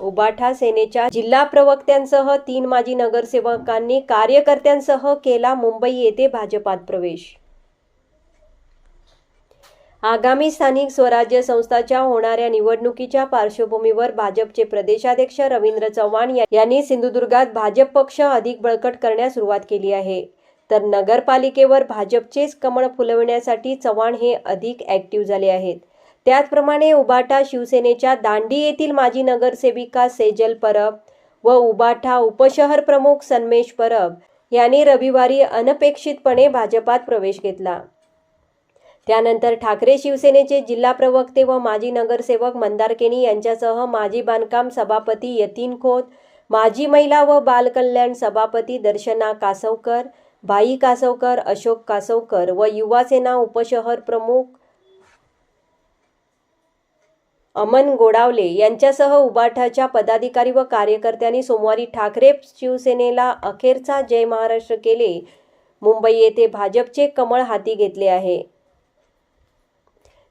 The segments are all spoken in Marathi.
उबाठा सेनेच्या जिल्हा प्रवक्त्यांसह तीन माजी नगरसेवकांनी कार्यकर्त्यांसह केला मुंबई येथे भाजपात प्रवेश. आगामी स्थानिक स्वराज्य संस्थाच्या होणाऱ्या निवडणुकीच्या पार्श्वभूमीवर भाजपचे प्रदेशाध्यक्ष रवींद्र चव्हाण यांनी सिंधुदुर्गात भाजप पक्ष अधिक बळकट करण्यास सुरुवात केली आहे. तर नगरपालिकेवर भाजपचेच कमळ फुलविण्यासाठी चव्हाण हे अधिक ऍक्टिव्ह झाले आहेत. त्याचप्रमाणे उबाटा शिवसेनेच्या दांडी येथील माजी नगरसेविका सेजल परब व उबाठा उपशहर प्रमुख सन्मेश परब यांनी रविवारी अनपेक्षितपणे भाजपात प्रवेश घेतला. त्यानंतर ठाकरे शिवसेनेचे जिल्हा प्रवक्ते व माजी नगरसेवक मंदारकेनी यांच्यासह माजी बांधकाम सभापती यतीन खोत माजी महिला व बालकल्याण सभापती दर्शना कासवकर भाई कासवकर अशोक कासवकर व युवासेना उपशहर प्रमुख अमन गोडावले यांच्यासह उबाठाच्या पदाधिकारी व कार्यकर्त्यांनी सोमवारी ठाकरे शिवसेनेला अखेरचा जय महाराष्ट्र केले. मुंबई येथे भाजपचे कमळ हाती घेतले आहे.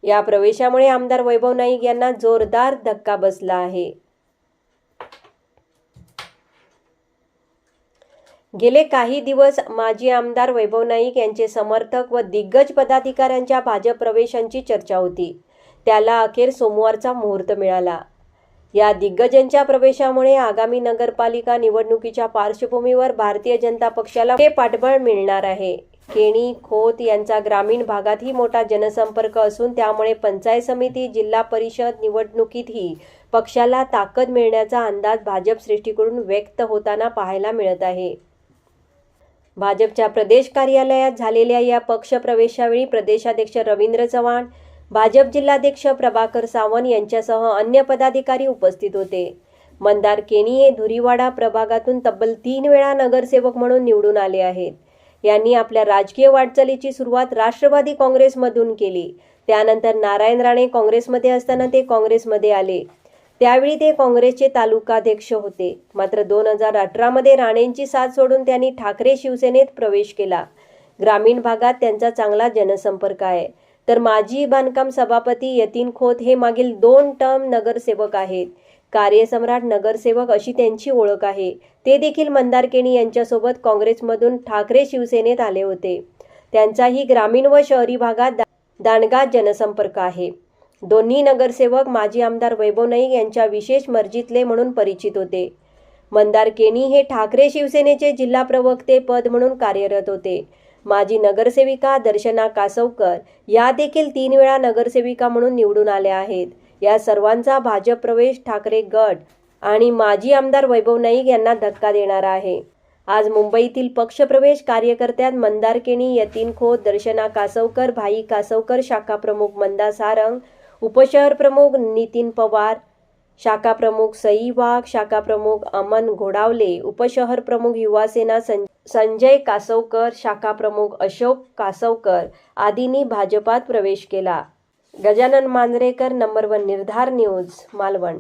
या प्रवेशामुळे आमदार वैभव नाईक यांना जोरदार धक्का बसला आहे. गेले काही दिवस माजी आमदार वैभव नाईक यांचे समर्थक व दिग्गज पदाधिकाऱ्यांच्या भाजप प्रवेशांची चर्चा होती. त्याला अखेर सोमवारचा मुहूर्त मिळाला. या दिग्गजांच्या प्रवेशामुळे आगामी नगरपालिका निवडणुकीच्या पार्श्वभूमीवर भारतीय जनता पक्षाला हे पाठबळ मिळणार आहे. केणी खोत यांचा ग्रामीण भागातही मोठा जनसंपर्क असून त्यामुळे पंचायत समिती जिल्हा परिषद निवडणुकीतही पक्षाला ताकद मिळण्याचा अंदाज भाजप सृष्टीकडून व्यक्त होताना पाहायला मिळत आहे. भाजपच्या प्रदेश कार्यालयात झालेल्या या पक्ष प्रवेशावेळी प्रदेशाध्यक्ष रवींद्र चव्हाण भाजप जिल्हाध्यक्ष प्रभाकर सावंत यांच्यासह अन्य पदाधिकारी उपस्थित होते. मंदार केणी हे धुरीवाडा प्रभागातून तब्बल तीन वेळा नगरसेवक म्हणून निवडून आले आहेत. यांनी आपल्या राजकीय वाटचालीची सुरुवात राष्ट्रवादी काँग्रेसमधून केली. त्यानंतर नारायण राणे काँग्रेसमध्ये असताना ते काँग्रेसमध्ये आले. त्यावेळी ते काँग्रेसचे तालुकाध्यक्ष होते. मात्र दोन हजार अठरामध्ये राणेंची साथ सोडून त्यांनी ठाकरे शिवसेनेत प्रवेश केला. ग्रामीण भागात त्यांचा चांगला जनसंपर्क आहे. तर माजी बांधकाम सभापती यतीन खोत हे मागील दोन टर्म नगरसेवक आहेत. कार्यसम्राट नगरसेवक अशी त्यांची ओळख आहे. ते देखील मंदारकेणी यांच्यासोबत काँग्रेसमधून ठाकरे शिवसेनेत आले होते. त्यांचाही ग्रामीण व शहरी भागात दांडगा जनसंपर्क आहे. दोन्ही नगरसेवक माजी आमदार वैभव नाईक यांच्या विशेष मर्जीतले म्हणून परिचित होते. मंदार केणी हे ठाकरे शिवसेनेचे जिल्हा प्रवक्ते पद म्हणून कार्यरत होते. माजी नगरसेविका दर्शना कासवकर या देखील तीन वेळा नगरसेविका म्हणून निवडून आल्या आहेत. या सर्वांचा भाजप प्रवेश ठाकरे गट आणि माजी आमदार वैभव नाईक यांना धक्का देणारा आहे. आज मुंबईतील पक्षप्रवेश कार्यकर्त्यात मंदारकेणी यतीन खोत दर्शना कासवकर भाई कासवकर शाखा प्रमुख मंदा सारंग उपशहर प्रमुख नितीन पवार शाखा प्रमुख सई वाघ शाखा प्रमुख अमन घोडावले उपशहर प्रमुख युवासेना सं संजय कासवकर शाखा प्रमुख अशोक कासवकर आदींनी भाजपात प्रवेश केला. गजानन मांजरेकर नंबर वन निर्धार न्यूज मालवण.